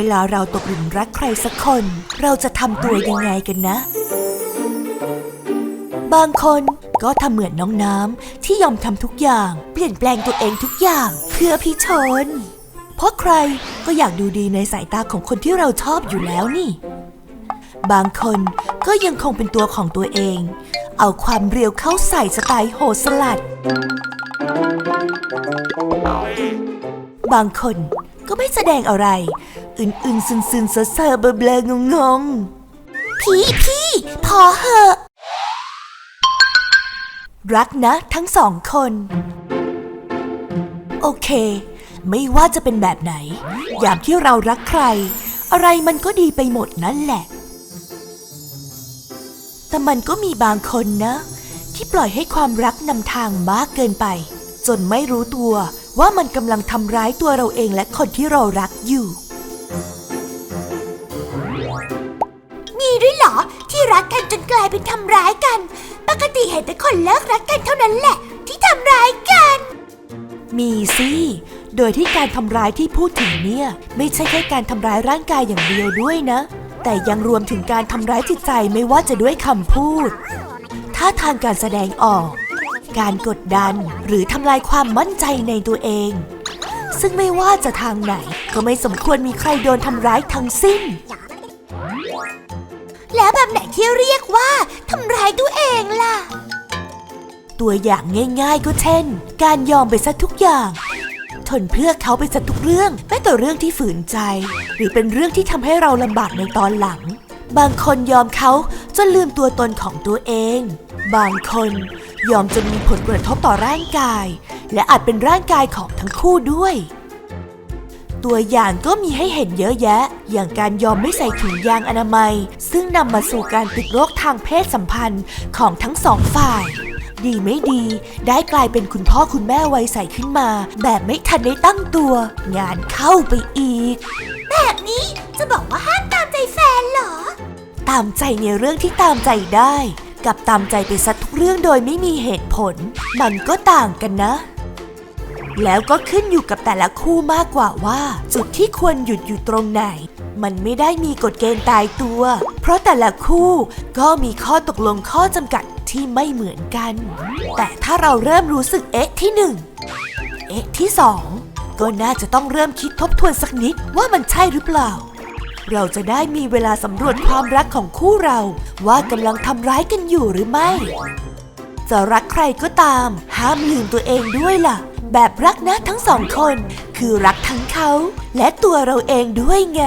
เวลาเราตกหลุมรักใครสักคน เราจะทำตัวยังไงกันนะ บางคนก็ทำเหมือนน้องน้ำที่ยอมทำทุกอย่าง เปลี่ยนแปลงตัวเองทุกอย่างเพื่อพี่ชน เพราะใครก็อยากดูดีในสายตาของคนที่เราชอบอยู่แล้วนี่ บางคนก็ยังคงเป็นตัวของตัวเอง เอาความเรียวเข้าใส่สไตล์โหสลัด บางคน ก็ไม่แสดงอะไร อื่นๆซึนๆเซอๆเบลอๆงงพี่พี่พอเหอะรักนะทั้งสองคน โอเค ไม่ว่าจะเป็นแบบไหน ยามที่เรารักใคร อะไรมันก็ดีไปหมดนั่นแหละ แต่มันก็มีบางคนนะ ที่ปล่อยให้ความรักนำทางมากเกินไป จนไม่รู้ตัว ว่ามันกำลังทำร้ายตัวเราเองและคนที่เรารักอยู่ มีด้วยเหรอ ที่รักกันจนกลายเป็นทำร้ายกัน ปกติเห็นแต่คนเลิกรักกันเท่านั้นแหละ ที่ทำร้ายกัน มีสิ โดยที่การทำร้ายที่พูดถึงเนี่ย ไม่ใช่แค่การทำร้ายร่างกายอย่างเดียวด้วยนะ แต่ยังรวมถึงการทำร้ายจิตใจไม่ว่าจะด้วยคำพูดท่าทางการแสดงออก การกดดันหรือทำลายความมั่นใจในตัวเอง ซึ่งไม่ว่าจะทางไหนก็ไม่สมควรมีใครโดนทำร้ายทั้งสิ้น แล้วแบบไหนที่เรียกว่าทำร้ายตัวเองล่ะ ตัวอย่างง่าย ๆ ก็เช่น การยอมไปซะทุกอย่างทนเพื่อเขาไปซะทุกเรื่องแม้แต่เรื่องที่ฝืนใจ หรือเป็นเรื่องที่ทำให้เราลำบากในตอนหลัง บางคนยอมเขาจนลืมตัวตนของตัวเอง บางคน ยอมจนมีผลกระทบต่อร่างกาย และอาจเป็นร่างกายของทั้งคู่ด้วย ตัวอย่างก็มีให้เห็นเยอะแยะ อย่างการยอมไม่ใส่ถุงยางอนามัย ซึ่งนำมาสู่การติดโรคทางเพศสัมพันธ์ของทั้งสองฝ่าย ดีไม่ดี ได้กลายเป็นคุณพ่อคุณแม่วัยใสขึ้นมา แบบไม่ทันได้ตั้งตัว งานเข้าไปอีก แบบนี้จะบอกว่าห้ามตามใจแฟนเหรอ ตามใจในเรื่องที่ตามใจได้ กับตามใจไปซะทุกเรื่องโดยไม่มีเหตุผล มันก็ต่างกันนะ แล้วก็ขึ้นอยู่กับแต่ละคู่มากกว่าว่า จุดที่ควรหยุดอยู่ตรงไหน มันไม่ได้มีกฎเกณฑ์ตายตัว เพราะแต่ละคู่ก็มีข้อตกลงข้อจำกัดที่ไม่เหมือนกัน แต่ถ้าเราเริ่มรู้สึกเอ๊ะที่หนึ่งเอ๊ะที่สองก็น่าจะต้องเริ่มคิดทบทวนสักนิดว่ามันใช่หรือเปล่า เราจะได้มีเวลาสำรวจความรักของคู่เราว่ากำลังทำร้ายกันอยู่หรือไม่ จะรักใครก็ตาม ห้ามลืมตัวเองด้วยล่ะ แบบรักนะทั้งสองคน คือรักทั้งเขา และตัวเราเองด้วยไง